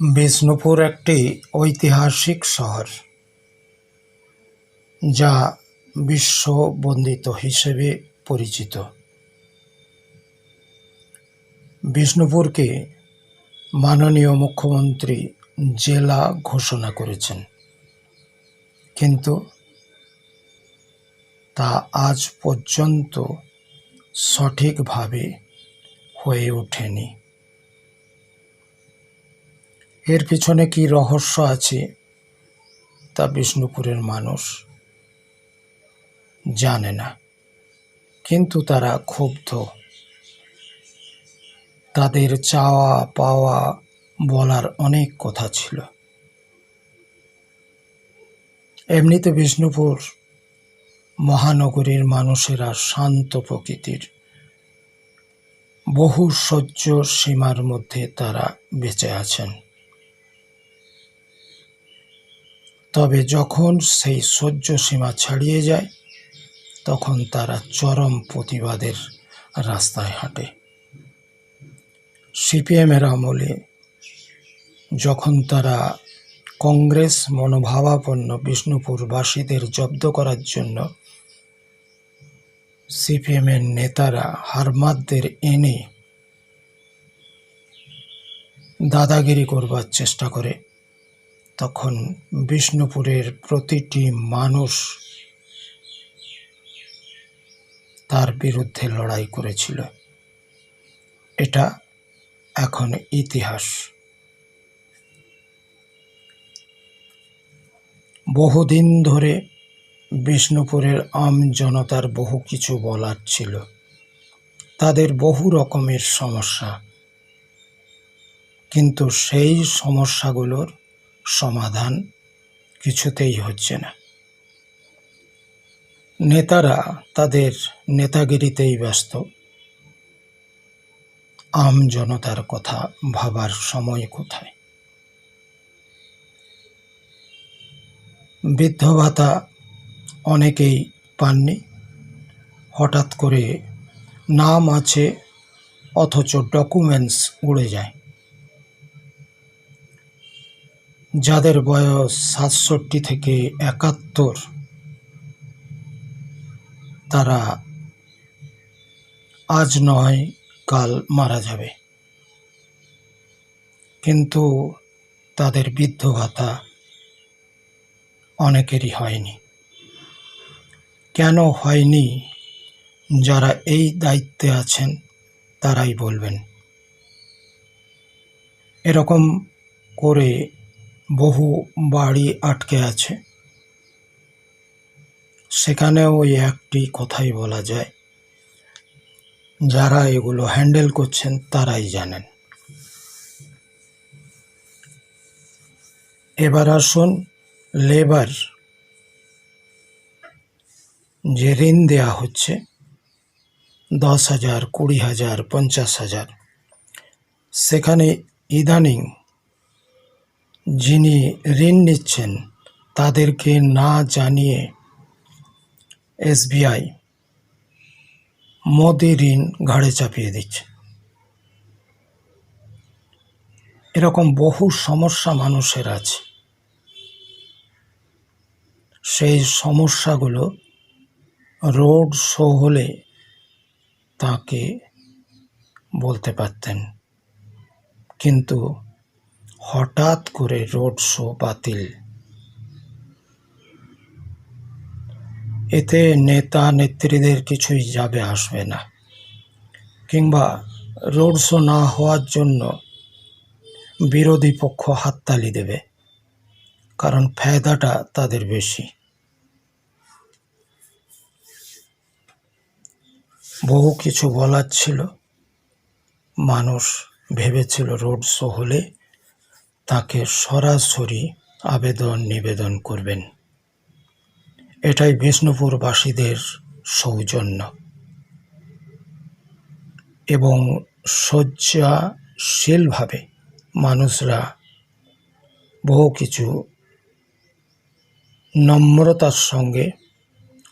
বিষ্ণুপুর একটি ঐতিহাসিক শহর, যা বিশ্ববন্দিত হিসেবে পরিচিত। বিষ্ণুপুরকে মাননীয় মুখ্যমন্ত্রী জেলা ঘোষণা করেছেন, কিন্তু তা আজ পর্যন্ত সঠিকভাবে হয়ে ওঠেনি। এর পিছনে কি রহস্য আছে? তা বিষ্ণুপুরের মানুষ জানে না। কিন্তু তারা ক্ষুব্ধ। তাদের চাওয়া পাওয়া বলার অনেক কথা ছিল। এমনিতে বিষ্ণুপুর মহানগরীর মানুষেরা শান্ত প্রকৃতির। বহু সহ্য সীমার মধ্যে তারা বেঁচে আছেন। তবে যখন সেই সহ্য সীমা ছাড়িয়ে যায়, তখন তারা চরম প্রতিবাদের রাস্তায় হাঁটে। সিপিএমের আমলে যখন তারা কংগ্রেস মনোভাবাপন্ন বিষ্ণুপুরবাসীদের জব্দ করার জন্য সিপিএমের নেতারা হারমাদদের এনে দাদাগিরি করবার চেষ্টা করে তখন বিষ্ণুপুরের প্রতিটি মানুষ তার বিরুদ্ধে লড়াই করেছিল। এটা এখন ইতিহাস। বহুদিন ধরে বিষ্ণুপুরের আম জনতার বহু কিছু বলার ছিল। তাদের বহু রকমের সমস্যা। কিন্তু সেই সমস্যাগুলোর সমাধান কিছুতেই হচ্ছে না। নেতারা তাদের নেতাগিরিতেই ব্যস্ত। আম জনতার কথা ভাবার সময় কোথায়? বৃদ্ধ ভাতা অনেকেই পাননি। হঠাৎ করে নাম আছে, অথচ ডকুমেন্টস উড়ে যায়। যাদের বয়স সাতষট্টি থেকে একাত্তর, তারা আজ নয়, কাল মারা যাবে। কিন্তু তাদের বৃদ্ধ ভাতা অনেকেরই হয়নি। কেন হয়নি? যারা এই দায়িত্বে আছেন, তারাই বলবেন। এরকম করে বহু বাড়ি আটকে আছে। সেখানেও ওই একটি কথাই বলা যায়, যারা এগুলো হ্যান্ডেল করছেন তারাই জানেন। এবার আসুন লেবার, যে ঋণ দেয়া হচ্ছে, দশ হাজার, কুড়ি হাজার, পঞ্চাশ হাজার। সেখানে ইদানিং যিনি ঋণ নিচ্ছেন, তাদেরকে না জানিয়ে এসবিআই মোদি ঋণ ঘাড়ে চাপিয়ে দিচ্ছে। এরকম বহু সমস্যা মানুষের আছে। সেই সমস্যাগুলো রোড শো হলে তাকে বলতে পারতেন। কিন্তু হঠাৎ করে রোড শো বাতিল। এতে নেতা নেত্রীদের কিছুই যাবে আসবে না। কিংবা রোড শো না হওয়ার জন্য বিরোধী পক্ষ হাততালি দেবে, কারণ ফায়দাটা তাদের বেশি। বহু কিছু বলার ছিল, মানুষ ভেবেছিল রোড শো হলে তাকে সরাসরি আবেদন নিবেদন করবেন। এটাই বিষ্ণুপুরবাসীদের সৌজন্য। এবং শয্যাশীলভাবে মানুষরা বহু কিছু নম্রতার সঙ্গে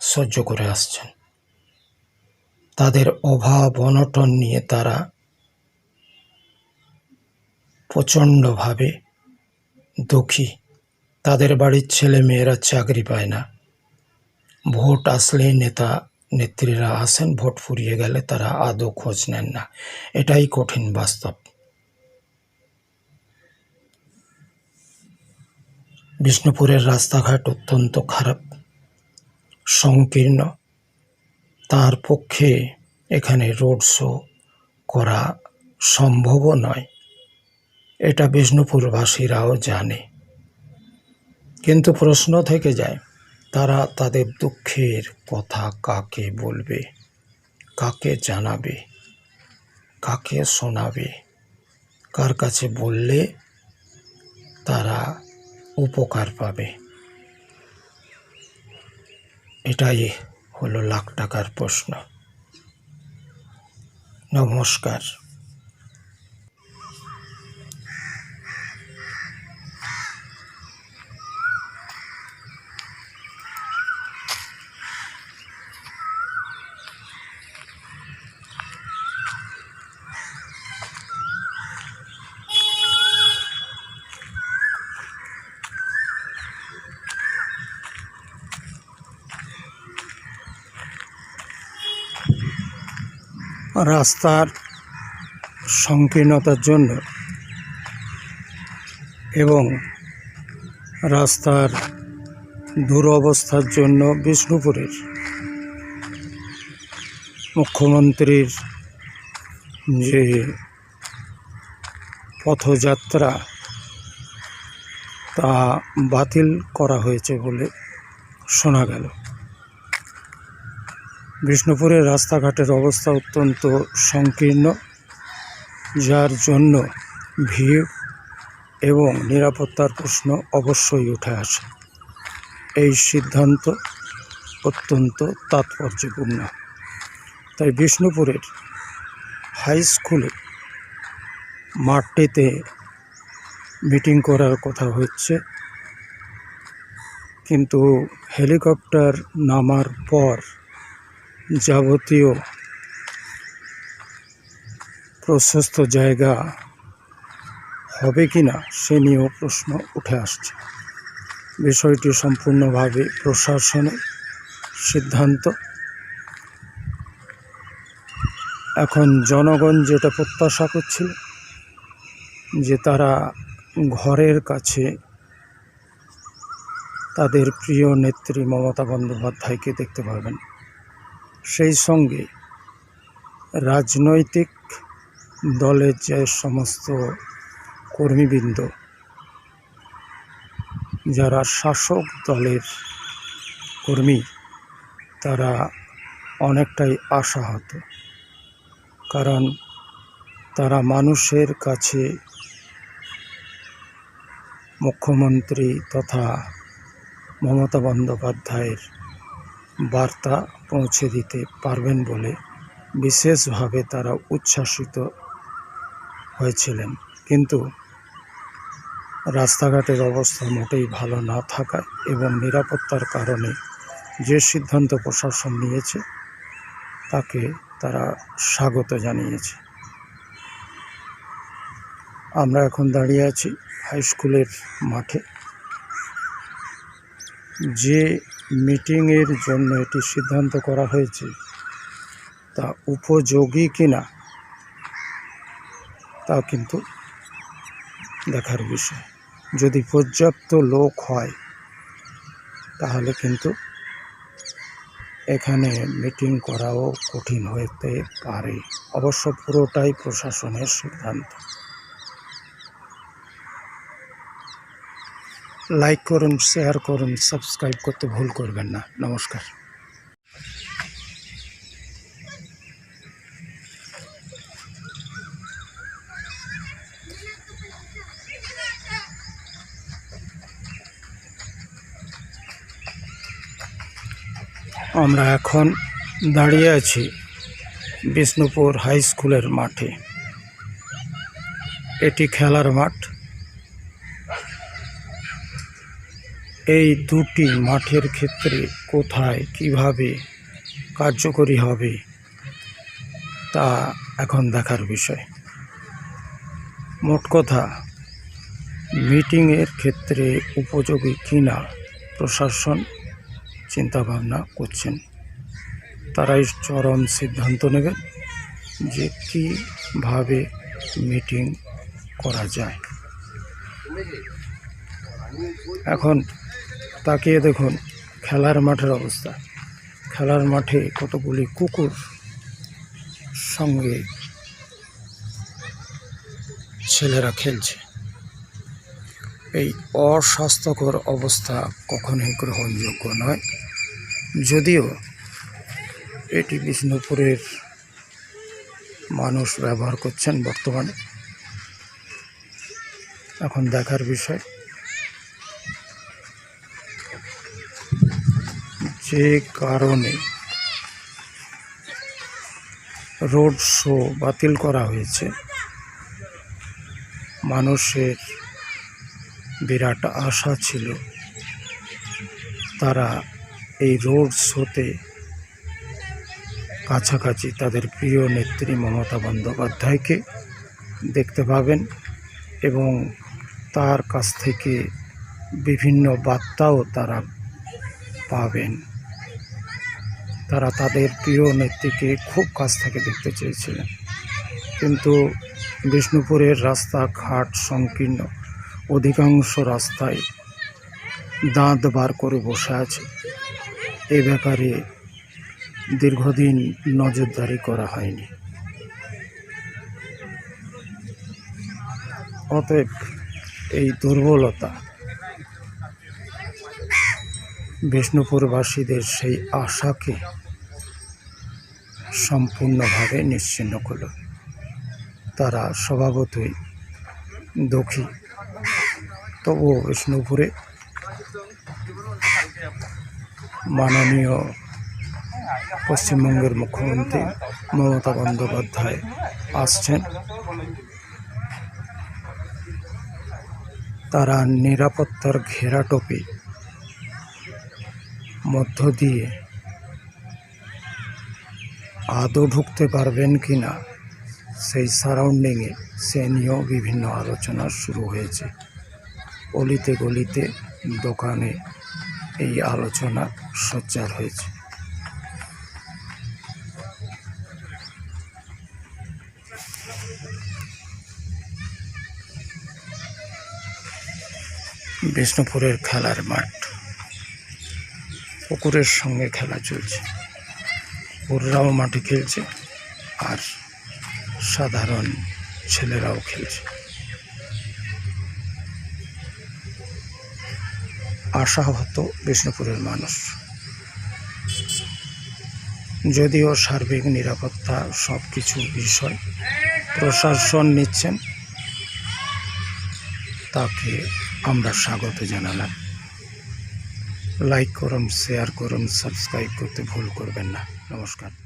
সহ্য করে আসছেন। তাদের অভাব, অনটন নিয়ে তারা প্রচণ্ডভাবে দুঃখী। তাদের বাড়ির ছেলে মেয়েরা চাকরি পায় না। ভোট আসলেই নেতা, নেত্রীরা আসেন, ভোট ফুরিয়ে গেলে তারা আদৌ খোঁজ নেন না। এটাই কঠিন বাস্তব। বিষ্ণুপুরের রাস্তাঘাট অত্যন্ত খারাপ, সংকীর্ণ। তার পক্ষে এখানে রোড শো করা সম্ভবও নয়। এটা বিষ্ণুপুরবাসীরাও জানে। কিন্তু প্রশ্ন থেকে যায়, তারা তাদের দুঃখের কথা কাকে বলবে? কাকে জানাবে? কাকে শোনাবে? কার কাছে বললে তারা উপকার পাবে? এটাই হলো লাখ টাকার প্রশ্ন। নমস্কার। রাস্তার সংকীর্ণতার জন্য এবং রাস্তার দুরবস্থার জন্য বিষ্ণুপুরের মুখ্যমন্ত্রীর যে পথযাত্রা, তা বাতিল করা হয়েছে বলে শোনা গেল। বিষ্ণুপুরের রাস্তাঘাটের অবস্থা অত্যন্ত সংকীর্ণ, যার জন্য ভিড় এবং নিরাপত্তার প্রশ্ন অবশ্যই উঠে আসে। এই সিদ্ধান্ত অত্যন্ত তাৎপর্যপূর্ণ। তাই বিষ্ণুপুরের হাই স্কুলে মাঠটিতে মিটিং করার কথা হচ্ছে। কিন্তু হেলিকপ্টার নামার পর যাবতীয় প্রশস্ত জায়গা হবে কি না, সে নিয়েও প্রশ্ন উঠে আসছে। বিষয়টি সম্পূর্ণভাবে প্রশাসনের সিদ্ধান্ত। এখন জনগণ যেটা প্রত্যাশা করছিল, যে তারা ঘরের কাছে তাদের প্রিয় নেত্রী মমতা বন্দ্যোপাধ্যায়কে দেখতে পাবেন সেই সঙ্গে রাজনৈতিক দলের যে সমস্ত কর্মীবৃন্দ, যারা শাসক দলের কর্মী, তারা অনেকটাই আশাহত। কারণ তারা মানুষের কাছে মুখ্যমন্ত্রী তথা মমতা বন্দ্যোপাধ্যায়ের বার্তা পৌঁছে দিতে পারবেন বলে বিশেষভাবে তারা উচ্ছ্বাসিত হয়েছিলেন। কিন্তু রাস্তাঘাটের অবস্থা মোটেই ভালো না থাকায় এবং নিরাপত্তার কারণে যে সিদ্ধান্ত প্রশাসন নিয়েছে, তাকে তারা স্বাগত জানিয়েছে। আমরা এখন দাঁড়িয়ে আছি হাই স্কুলের মাঠে। যে মিটিংয়ের জন্য এটি সিদ্ধান্ত করা হয়েছে। তা উপযোগী কিনা, তা কিন্তু দেখার বিষয়। যদি পর্যাপ্ত লোক হয়, তাহলে কিন্তু এখানে মিটিং করাও কঠিন হতে পারে। অবশ্য পুরোটাই প্রশাসনের সিদ্ধান্ত। লাইক করুন, শেয়ার করুন, সাবস্ক্রাইব করতে ভুল করবেন না। নমস্কার। আমরা এখন দাঁড়িয়ে আছি বিষ্ণুপুর হাই স্কুলের মাঠে। এটি খেলার মাঠ। এই দুটি মাঠের ক্ষেত্রে কোথায় কীভাবে কার্যকরী হবে, তা এখন দেখার বিষয়। মোট কথা, মিটিংয়ের ক্ষেত্রে উপযোগী কিনা প্রশাসন চিন্তাভাবনা করছেন। তারাই চরম সিদ্ধান্ত নেবেন যে কীভাবে মিটিং করা যায়। এখন তাকিয়ে দেখুন, খেলার মাঠের অবস্থা। খেলার মাঠে কতগুলি কুকুর সঙ্গে ছেলেরা খেলছে। এই অস্বাস্থ্যকর অবস্থা কখনোই গ্রহণযোগ্য নয়। যদিও এটি বিষ্ণুপুরের মানুষ ব্যবহার করছেন বর্তমানে। এখন দেখার বিষয় যে কারণে রোড শো বাতিল করা হয়েছে। মানুষের বিরাট আশা ছিল তারা এই রোড শোতে কাছাকাছি তাদের প্রিয় নেত্রী মমতা বন্দ্যোপাধ্যায়কে দেখতে পাবেন এবং তার কাছ থেকে বিভিন্ন বার্তাও তারা পাবেন। তারা তাদের প্রিয় নেত্রীকে খুব কাছ থেকে দেখতে চেয়েছিলেন। কিন্তু বিষ্ণুপুরের রাস্তাঘাট সংকীর্ণ। অধিকাংশ রাস্তায় দাঁত বার করে বসে আছে। এ ব্যাপারে দীর্ঘদিন নজরদারি করা হয়নি। অতএব এই দুর্বলতা বিষ্ণুপুরবাসীদের সেই আশাকে সম্পূর্ণভাবে নিশ্চিন্ন করল। তারা স্বভাবতই দুঃখী। তবুও বিষ্ণুপুরে মাননীয় পশ্চিমবঙ্গের মুখ্যমন্ত্রী মমতা বন্দ্যোপাধ্যায় আসছেন। তারা নিরাপত্তার ঘেরাটোপে মধ্য দিয়ে। আদৌ ঢুকতে পারবেন কি না? সেই সারাউন্ডিংয়ে সে নিয়েও বিভিন্ন আলোচনা শুরু হয়েছে। অলিতে গলিতে দোকানে এই আলোচনা সজ্জার হয়েছে। বিষ্ণুপুরের খেলার মাঠ। পুকুরের সঙ্গে খেলা চলছে। পুররাও মাঠে খেলছে আর সাধারণ ছেলেরাও খেলছে। আশাহত বিষ্ণুপুরের মানুষ। যদিও সার্বিক নিরাপত্তা সব কিছু বিষয়, প্রশাসন নিচ্ছেন, তাকে আমরা স্বাগত জানালাম। লাইক করুন শেয়ার করুন সাবস্ক্রাইব করতে ভুল করবেন না। নমস্কার।